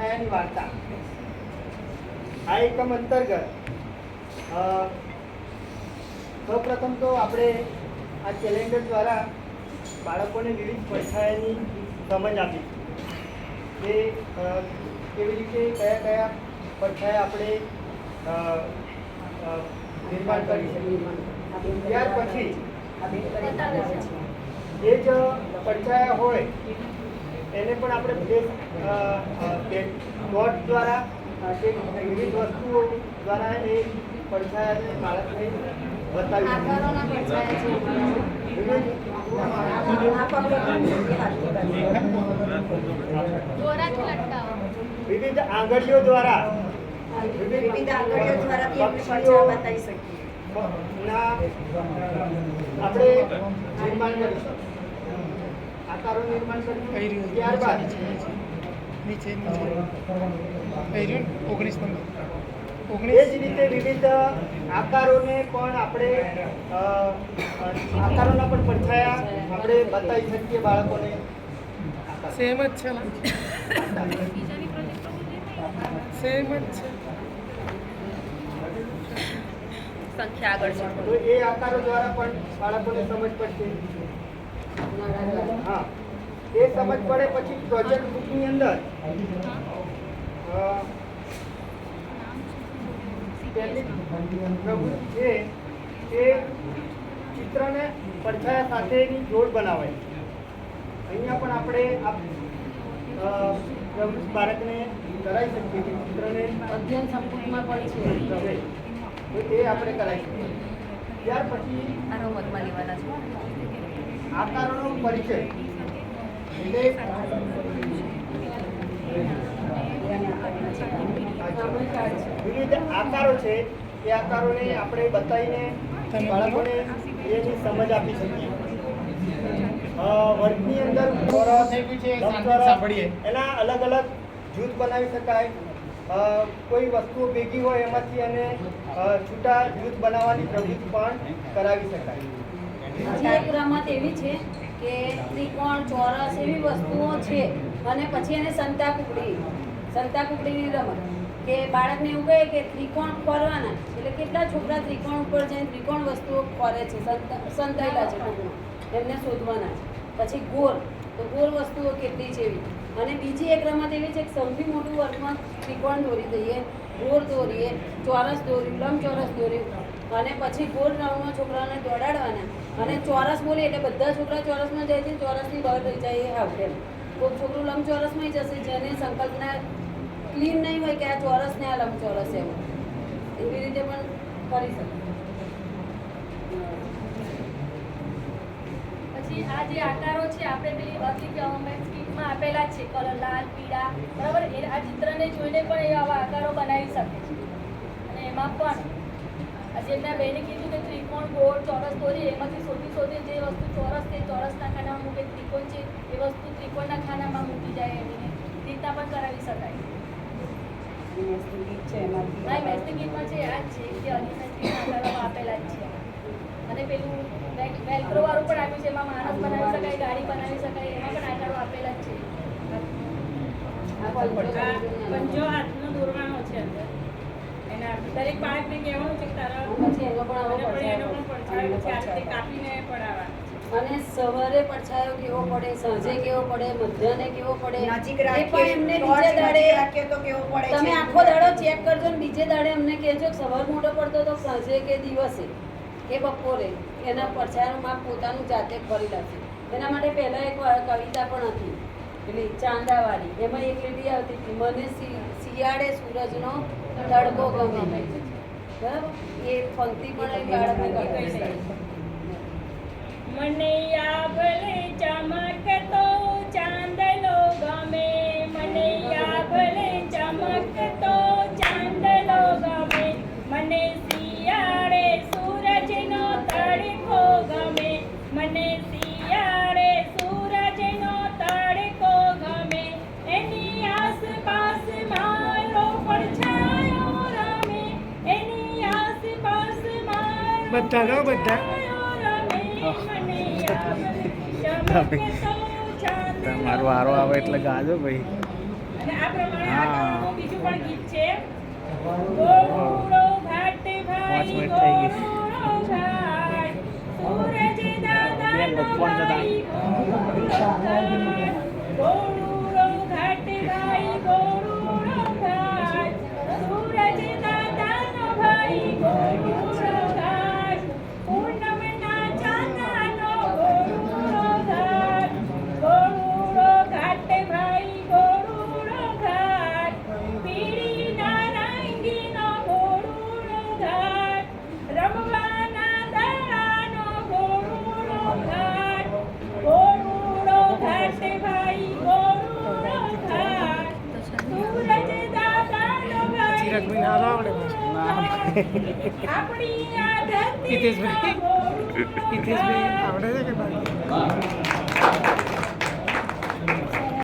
છાયાની વાર્તા. આ એકમ અંતર્ગત અ, સૌપ્રથમ તો આપણે આ કેલેન્ડર દ્વારા બાળકોને વિવિધ પડછાયાની સમજ આપી. કે કેવી રીતે કયા કયા પડછાયા આપણે નિર્માણ કરી શકીએ. ત્યાર પછી એ જ પડછાયા હોય એને પણ આપણે અ, ડોટ દ્વારા કે વિવિધ વસ્તુઓ દ્વારા એ પડછાયાને બાળકને વિવિધ આંગળીઓ દ્વારા વિવિધ આંગળીઓ દ્વારા પડછાયા બતાવી શકીએ. આપણે નિર્માણ આકારો નિર્માણ કરીશું ત્યારબાદ. નીચે નીચે ઓગણીસ નંબર. એ જ રીતે વિવિધ આકારોને પણ આપણે આકારોના પણ પડછાયા. આપણે બતાવી શકીએ બાળકોને. સેમ જ છે ને? સેમ જ છે. સંખ્યા આગળ છે. તો એ આકારો દ્વારા પણ બાળકોને સમજ પડશે. હા. એ સમજ પડે પછી પ્રોજેક્ટ બુકની અંદર. પ્રવૃત્તિ છે એ ચિત્રને પડછાયા સાથેની જોડ બનાવાય. અહીંયા પણ આપણે આ પ્રવૃત્તિ બાળકને કરાવી શકીએ છીએ. ચિત્રને અધ્યયન સંપૂર્ણમાં પણ છે. તો એ આપણે કરાવી શકીએ. ત્યાર પછી આનો રમતમાં લેવાના છે. આકારોનો પરિચય. વિવિધ આકારો છે. એ આકારોને આપણે બતાવીને બાળકોને એની સમજ આપી શકીએ. વર્ગની અંદર એના અલગ અલગ જૂથ બનાવી શકાય. કોઈ વસ્તુઓ ભેગી હોય એમાંથી એને છૂટા જૂથ બનાવવાની પ્રવૃત્તિ પણ કરાવી શકાય. એક રમત એવી છે કે ત્રિકોણ, ચોરસ એવી વસ્તુઓ છે અને પછી એને સંતા કુકડી, સંતા કુકડીની રમત, કે બાળકને એવું કહે કે ત્રિકોણ ફરવાના, એટલે કેટલા છોકરા ત્રિકોણ ઉપર જઈને ત્રિકોણ વસ્તુઓ ફરે છે, સંતા- સંતાયેલા છે ટૂંકમાં, એમને શોધવાના છે. પછી ગોળ તો ગોળ વસ્તુઓ કેટલી છે એવી. અને બીજી એક રમત એવી છે કે સૌથી મોટું વર્ગમાં ત્રિકોણ દોરી દઈએ ગોળ દોરીએ, ચોરસ દોર્યું લંબચોરસ દોર્યું અને પછી ગોળ રાઉન્ડમાં છોકરાઓને દોડાડવાના અને ચોરસ બોલીએ એટલે બધા છોકરા ચોરસમાં જાય છે, ચોરસની બહાર રહી જાય એમ. કોઈક છોકરું લંબચોરસમાં જશે, જેને સંકલ્પના ક્લીન નહીં હોય કે આ ચોરસ ને આ લંબચોરસ એમ. એવી રીતે પણ કરી શકે. પછી આ જે આકારો છે, આપણે પેલી અતિ સ્કીમમાં આપેલા છે, કલર લાલ, પીળા, બરાબર? એ આ ચિત્રને જોઈને પણ એ આવા આકારો બનાવી શકે છે. અને એમાં પણ, આ જેમના બેને કીધું કે ત્રિકોણ ચોરસ દોરી એમાંથી શોધી શોધી જે વસ્તુ ચોરસ તે ચોરસના ખાનામાં મૂકે ત્રિકોણ છે એ વસ્તુ ત્રિકોણના ખાનામાં મૂકી જાય એવી રીતના પણ કરાવી શકાય. છે આ જ છે કે અન્ય આપેલા જ છે. અને પેલું વેલ- વેલ્ક્રો વાળું પણ આપ્યું છે એમાં માણસ બનાવી શકાય ગાડી બનાવી શકાય એમાં પણ આકારો આપેલા જ છે. પંચો હાથનો દોરવાનો છે અંદર. એના દરેક બાળકને કહેવાનું છે કે તારા પછી એનો પણ અને પડછાયો. કાપીને પડાવવાનો સવારે પડછાયો કેવો પડે સાંજે કેવો પડે મધ્યાહને કેવો પડે નજીક રાખીએ એમને બીજે દાડે રાખીએ તો કેવો પડે તમે આખો દાડો ચેક કરજો ને બીજે દાડે અમને કહેજો કે સવાર મોટો પડતો તો સાંજે કે દિવસે કે બપોરે એના પડછાયાનું માપ પોતાનું જાતે કરી નાખે. એના માટે પહેલાં એક કવિતા પણ હતી. પેલી ચાંદાવાળી એમાં એક લીટી આવતી હતી મને શિયાળે સૂરજનો તડકો ગમે. એ પંક્તિ પણ બાળકને કહી શકે મને આભલે ચમકતો ચાંદલો ગમે. બધા ગો બધા. તમારો આરો આવે એટલે ગાજો ભાઈ. હા બીજું પણ ગીત છે. દાદાનો ભાઈ ચિરાગભાઈને હાલો આવડે હિતેશભાઈ? હિતેશભાઈ. આવડે છે કે